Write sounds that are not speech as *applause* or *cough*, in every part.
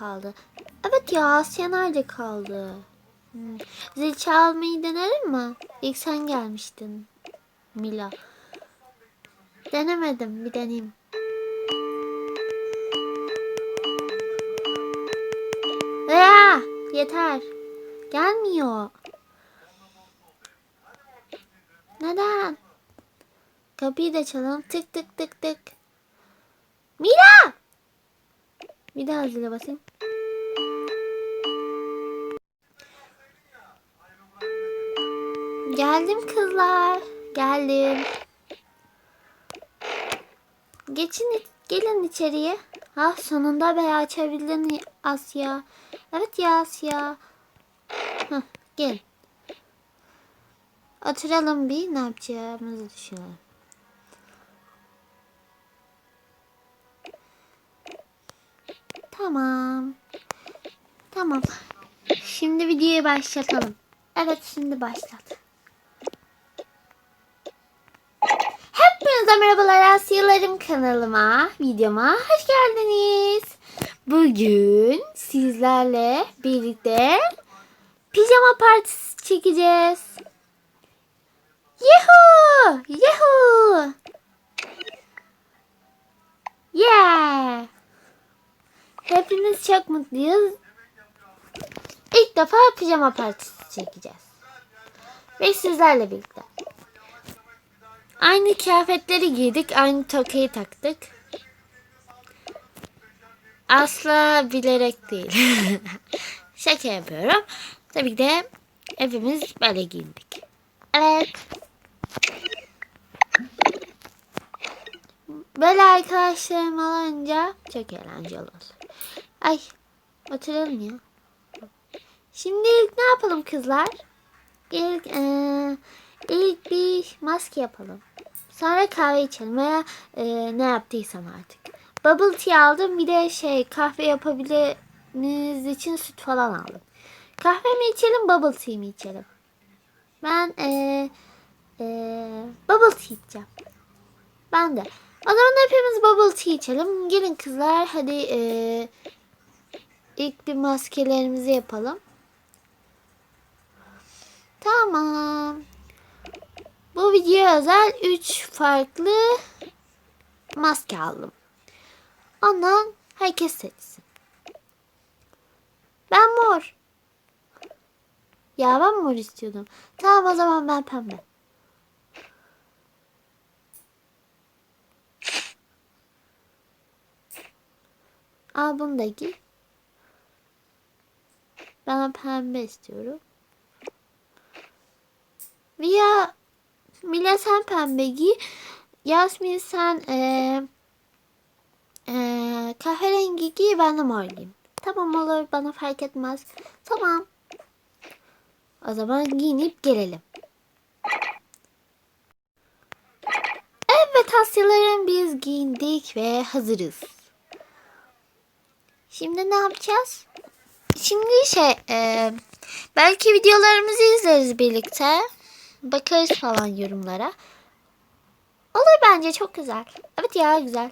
kaldı. Evet ya Asya nerede kaldı? Hmm. Zil çalmayı denerim mi? İlk sen gelmiştin. Mila. Denemedim. Bir deneyeyim. Ya, yeter. Gelmiyor. Neden? Kapıyı da çalalım. Tık tık tık tık. Mila! Bir daha zile basayım. Geldim kızlar. Geldim. Geçin gelin içeriye. Ha sonunda be açabildin Asya. Evet ya Asya. Hah, gel. Oturalım bir ne yapacağımızı düşünelim. Tamam. Tamam. Şimdi videoyu başlatalım. Evet şimdi başlat. Hepinize merhabalar Asyalarım kanalıma, videoma hoş geldiniz. Bugün sizlerle birlikte pijama partisi çekeceğiz. Yuhu! Yuhu! Hepimiz çok mutluyuz. İlk defa pijama partisi çekeceğiz. Ve sizlerle birlikte. Aynı kıyafetleri giydik, aynı tokayı taktık. Asla bilerek değil. *laughs* Şaka yapıyorum. Tabii ki de hepimiz böyle giyindik. Evet. Böyle arkadaşlarım olunca çok eğlenceli olur. Ay oturalım ya. Şimdi ilk ne yapalım kızlar? İlk eee, ilk bir maske yapalım. Sonra kahve içelim veya eee, ne yaptıysam artık. Bubble tea aldım bir de şey kahve yapabilmeniz için süt falan aldım. Kahve mi içelim bubble tea mi içelim? Ben eee eee, bubble tea içeceğim. Ben de. O zaman hepimiz bubble tea içelim. Gelin kızlar hadi eee, ilk bir maskelerimizi yapalım. Tamam. Bu videoya özel 3 farklı maske aldım. Ondan herkes seçsin. Ben mor. Ya ben mor istiyordum. Tamam o zaman ben pembe. Al bunu da giy. Ben pembe istiyorum. Via Mila sen pembe giy. Yasmin sen eee eee kahverengi giy ben de mor giyeyim. Tamam olur bana fark etmez. Tamam. O zaman giyinip gelelim. Evet Asyalarım biz giyindik ve hazırız. Şimdi ne yapacağız? Şimdi şey e, belki videolarımızı izleriz birlikte. Bakarız falan yorumlara. Olur bence çok güzel. Evet ya güzel.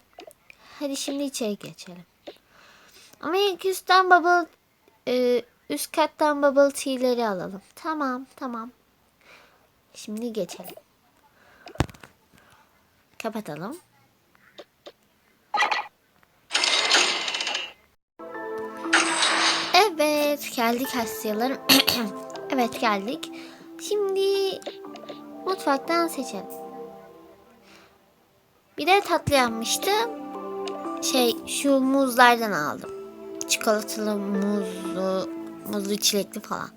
Hadi şimdi içeri geçelim. Ama ilk üstten bubble e, üst kattan bubble tea'leri alalım. Tamam tamam. Şimdi geçelim. Kapatalım. Evet geldik Asyalarım. *clears throat* evet geldik. Şimdi mutfaktan seçelim. Bir de tatlı yapmıştım. Şey şu muzlardan aldım. Çikolatalı muzlu, muzlu çilekli falan.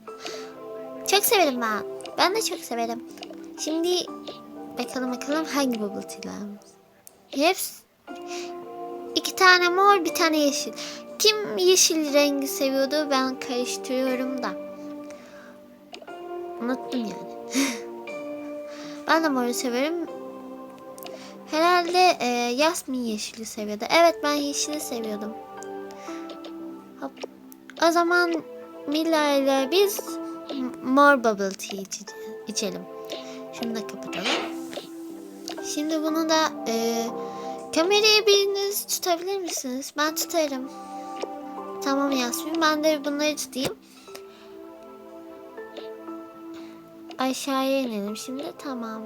Çok severim ben. Ben de çok severim. Şimdi bakalım bakalım hangi bubble tea'lerimiz. Hepsi iki tane mor bir tane yeşil. Kim yeşil rengi seviyordu ben karıştırıyorum da. Unuttum yani. *laughs* ben de moru severim. Herhalde e, Yasmin yeşili seviyordu. Evet ben yeşili seviyordum. Hop. O zaman Mila ile biz mor bubble tea içe- içelim. Şunu da kapatalım. Şimdi bunu da e, kamerayı biriniz tutabilir misiniz? Ben tutarım. Tamam Yasmin ben de bunları tutayım. Aşağıya inelim şimdi tamam.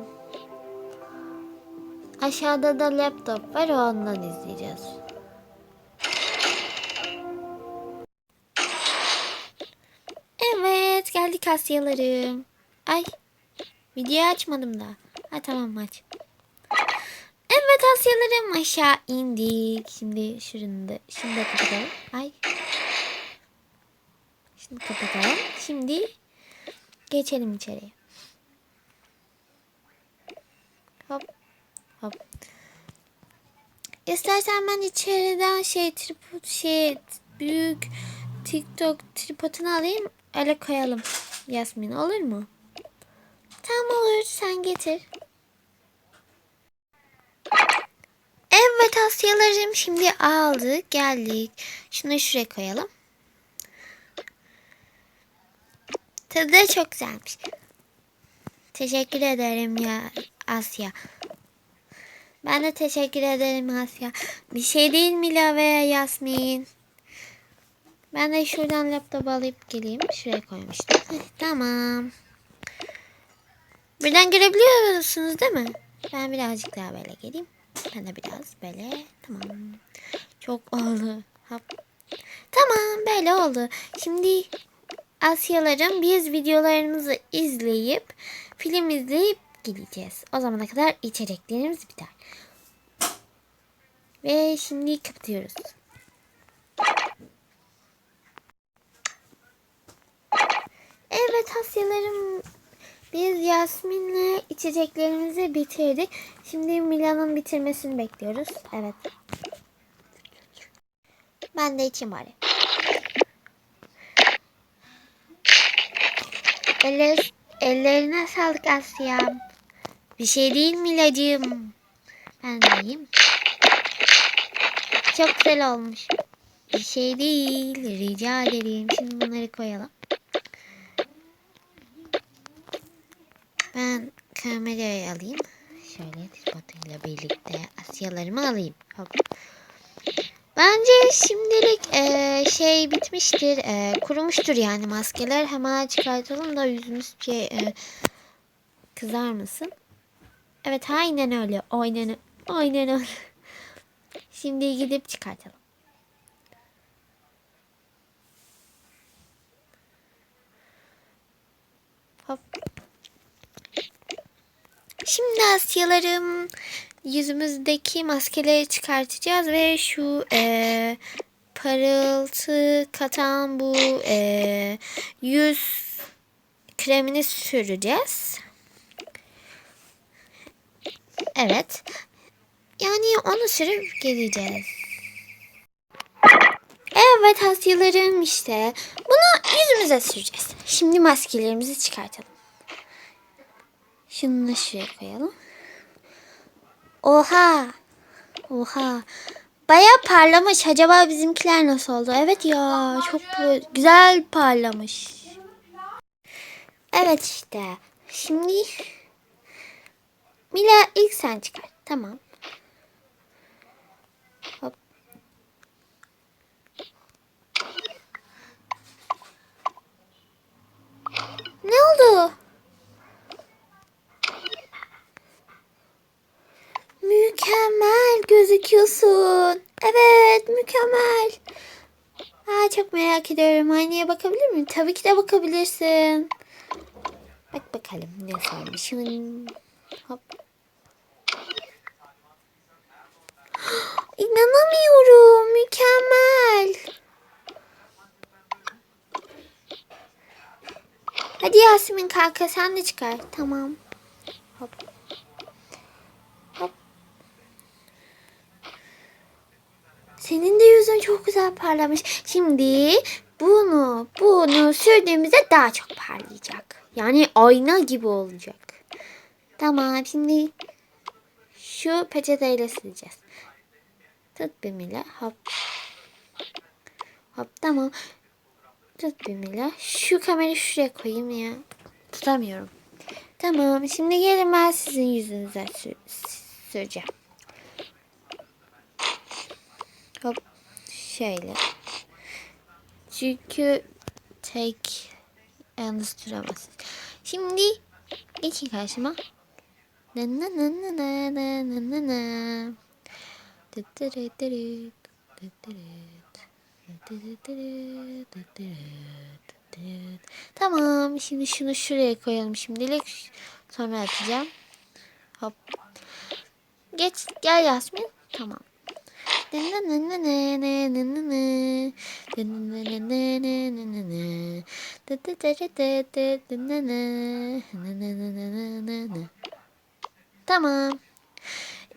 Aşağıda da laptop var ondan izleyeceğiz. Evet geldik Asyalarım. Ay videoyu açmadım da. Ha tamam aç. Evet Asyalarım aşağı indik. Şimdi şunu da, şimdi de kapatalım. Ay. Şimdi kapatalım. Şimdi geçelim içeriye. Hop. Hop. İstersen ben içeriden şey tripod şey büyük TikTok tripodunu alayım öyle koyalım. Yasmin olur mu? Tamam olur sen getir. Evet Asyalarım şimdi aldık geldik. Şunu şuraya koyalım. Tadı çok güzelmiş. Teşekkür ederim ya Asya. Ben de teşekkür ederim Asya. Bir şey değil Mila veya Yasmin. Ben de şuradan laptop alıp geleyim. Şuraya koymuştum. Heh, tamam. Buradan görebiliyorsunuz değil mi? Ben birazcık daha böyle geleyim. De biraz böyle. Tamam. Çok oldu. Hop. Tamam böyle oldu. Şimdi Asyalarım biz videolarımızı izleyip film izleyip gideceğiz. O zamana kadar içeceklerimiz biter. Ve şimdi kapatıyoruz. Evet Asyalarım biz Yasmin'le içeceklerimizi bitirdik. Şimdi Mila'nın bitirmesini bekliyoruz. Evet. Ben de içeyim bari. Eller, ellerine sağlık Asya'm. Bir şey değil Milacığım. Ben de yiyeyim. Çok güzel olmuş. Bir şey değil. Rica ederim. Şimdi bunları koyalım. Ben kamerayı alayım. Şöyle tripoduyla birlikte Asyalarımı alayım. Hop. Bence şimdilik eee, şey bitmiştir. eee, kurumuştur yani maskeler. Hemen çıkartalım da yüzümüz şey eee, kızarmasın. Evet aynen öyle. Aynen, aynen öyle. Şimdi gidip çıkartalım. Hop. Şimdi Asyalarım yüzümüzdeki maskeleri çıkartacağız ve şu eee, parıltı katan bu eee, yüz kremini süreceğiz. Evet. Yani onu sürüp geleceğiz. Evet Asyalarım işte. Bunu yüzümüze süreceğiz. Şimdi maskelerimizi çıkartalım. Şunu da şuraya koyalım. Oha. Oha. Baya parlamış. Acaba bizimkiler nasıl oldu? Evet ya. Çok güzel parlamış. Evet işte. Şimdi Mila ilk sen çıkar. Tamam. Hop. Ne oldu? Mükemmel gözüküyorsun. Evet, mükemmel. Aa, çok merak ediyorum. Aynaya bakabilir miyim? Tabii ki de bakabilirsin. Bak bakalım ne sormuşum. Hop. *gasps* İnanamıyorum. Mükemmel. Hadi Yasemin kanka sen de çıkar. Tamam. Hop. Hop. Senin de yüzün çok güzel parlamış. Şimdi bunu bunu sürdüğümüzde daha çok parlayacak. Yani ayna gibi olacak. Tamam şimdi şu peçeteyle sileceğiz. Tut bir mila. Hop. Hop tamam. Tut bir mila. Şu kamerayı şuraya koyayım ya. Tutamıyorum. Tamam. Şimdi gelin ben sizin yüzünüze sür süreceğim. Hop. Şöyle. Çünkü tek yalnız tutamazsın. Şimdi geçin karşıma. Na na na na na na na na na. Tamam. Şimdi şunu şuraya koyalım şimdilik. Sonra atacağım. Hop. Geç gel Yasmin. Tamam. Tamam.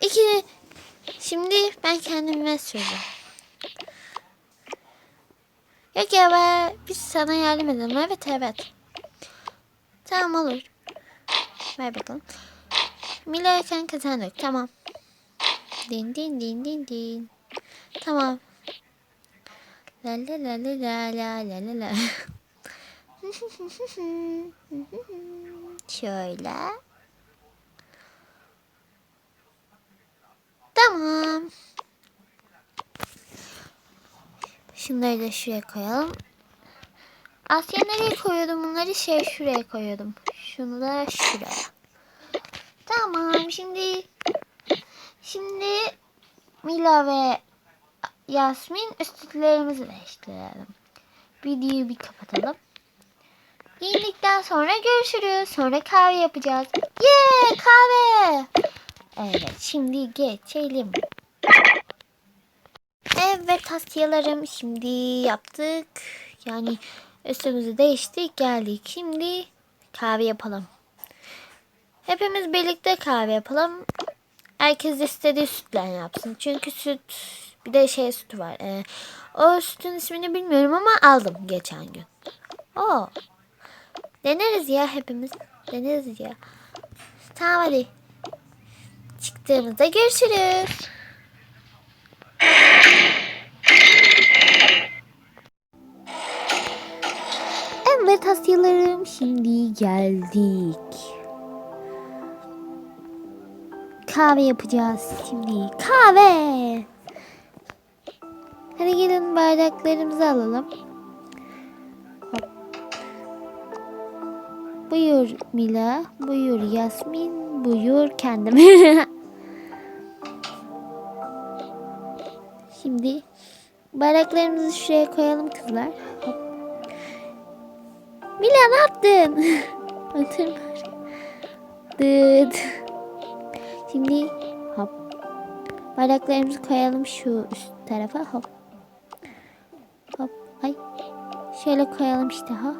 İki. Şimdi ben kendime söyleyeceğim. Yok ya be, biz sana yardım edelim. Evet evet. Tamam olur. Ver bakalım. Mila sen kazandık. Tamam. Din din din din din. Tamam. La la la la la la la la. Şöyle. Tamam. Şunları da şuraya koyalım. Asya nereye koyuyordum bunları? Şey şuraya koyuyordum. Şunu da şuraya. Tamam şimdi şimdi Mila ve Yasmin üstlüklerimizi değiştirelim. Videoyu bir kapatalım. Giyindikten sonra görüşürüz. Sonra kahve yapacağız. Yeah kahve. Evet şimdi geçelim. Evet Asyalarım şimdi yaptık. Yani üstümüzü değiştik geldik. Şimdi kahve yapalım. Hepimiz birlikte kahve yapalım. Herkes istediği sütle yapsın. Çünkü süt bir de şey sütü var. Ee, o sütün ismini bilmiyorum ama aldım geçen gün. Oo. Deneriz ya hepimiz. Deneriz ya. Tamam hadi. Çıktığımızda görüşürüz. Evet Asyalarım şimdi geldik. Kahve yapacağız şimdi. Kahve. Hadi gelin bardaklarımızı alalım. Buyur Mila, buyur Yasmin, buyur kendim. *laughs* Şimdi bardaklarımızı şuraya koyalım kızlar. Mila ne yaptın? *laughs* Otur bari. Dıt. Şimdi hop. Bardaklarımızı koyalım şu üst tarafa hop. Ay. Şöyle koyalım işte ha.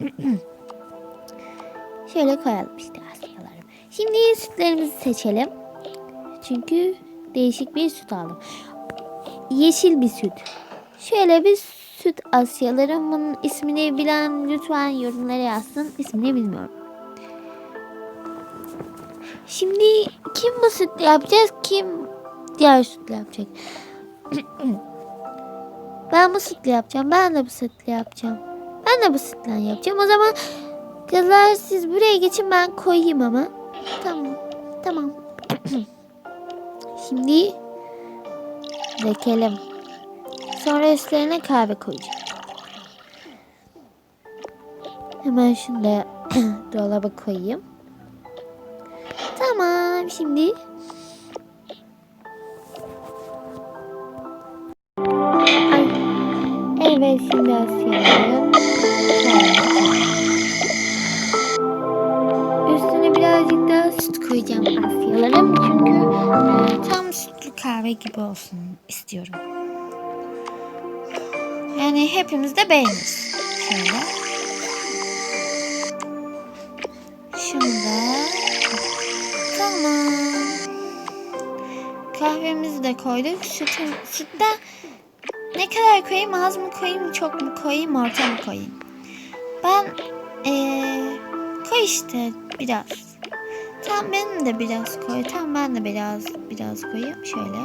*clears throat* Şöyle koyalım işte asyalarım. Şimdi sütlerimizi seçelim. Çünkü değişik bir süt aldım. Yeşil bir süt. Şöyle bir süt asyalarım. Bunun ismini bilen lütfen yorumlara yazsın. İsmini bilmiyorum. Şimdi kim bu sütle yapacağız? Kim diğer sütle yapacak? *clears throat* ben bu sütle yapacağım. Ben de bu sütle yapacağım. Ben de bu sütle yapacağım. O zaman kızlar siz buraya geçin ben koyayım ama. Tamam. Tamam. *clears throat* Şimdi dökelim. Sonra üstlerine kahve koyacağım. Hemen şunu da *clears throat* dolaba koyayım. Tamam şimdi. Asya'nın Üstüne birazcık daha süt koyacağım Asyalarım. Çünkü e, tam sütlü kahve gibi olsun istiyorum. Yani hepimiz de beğeniriz. Şöyle. Şunu da Tamam. Kahvemizi de koyduk. Sütü, sütten ne kadar koyayım? Az mı koyayım? Çok mu koyayım? Orta mı koyayım? Ben ee, koy işte biraz. Tam benim de biraz koy. Tam ben de biraz biraz koyayım. Şöyle.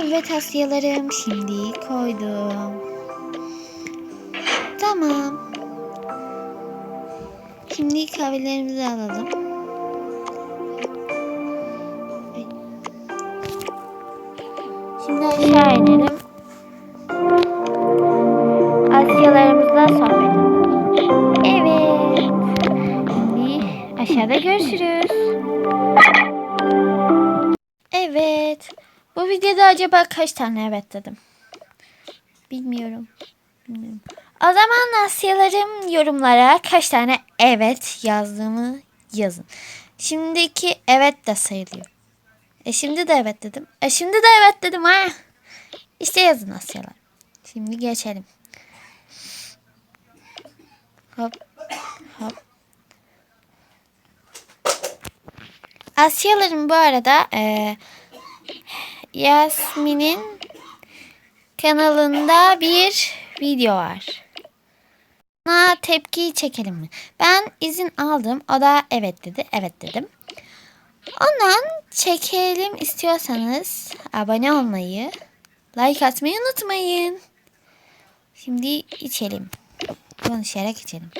Evet Asyalarım şimdi koydum. Tamam. Şimdi kahvelerimizi alalım. Şimdi aşağı inelim. Asyalarımızla sohbet edelim. Evet. Şimdi aşağıda görüşürüz. Evet. Bu videoda acaba kaç tane evet dedim? Bilmiyorum. Bilmiyorum. O zaman Asyalarım yorumlara kaç tane evet yazdığımı yazın. Şimdiki evet de sayılıyor. E şimdi de evet dedim. E şimdi de evet dedim ha. İşte yazın Asyalar. Şimdi geçelim. Hop hop. Asyalarım bu arada e, Yasmin'in kanalında bir video var. Buna tepki çekelim mi? Ben izin aldım. O da evet dedi. Evet dedim. Ondan çekelim istiyorsanız abone olmayı, like atmayı unutmayın. Şimdi içelim. Konuşarak içelim.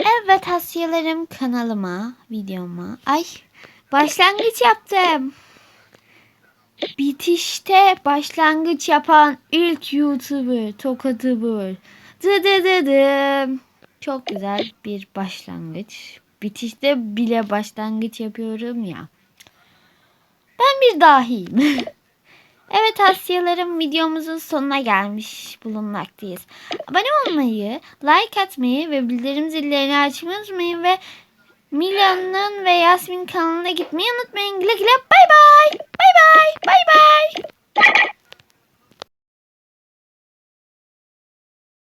Evet Asyalarım kanalıma, videoma. Ay başlangıç yaptım. Bitişte başlangıç yapan ilk YouTuber Tokatubur. Dı dı dı dı. Çok güzel bir başlangıç. Bitişte bile başlangıç yapıyorum ya. Ben bir dahiyim. *laughs* evet Asyalarım videomuzun sonuna gelmiş bulunmaktayız. Abone olmayı, like atmayı ve bildirim zillerini açmayı ve Milan'ın ve Yasmin kanalına gitmeyi unutmayın. Güle güle bay bay. Bay bay. Bay bay.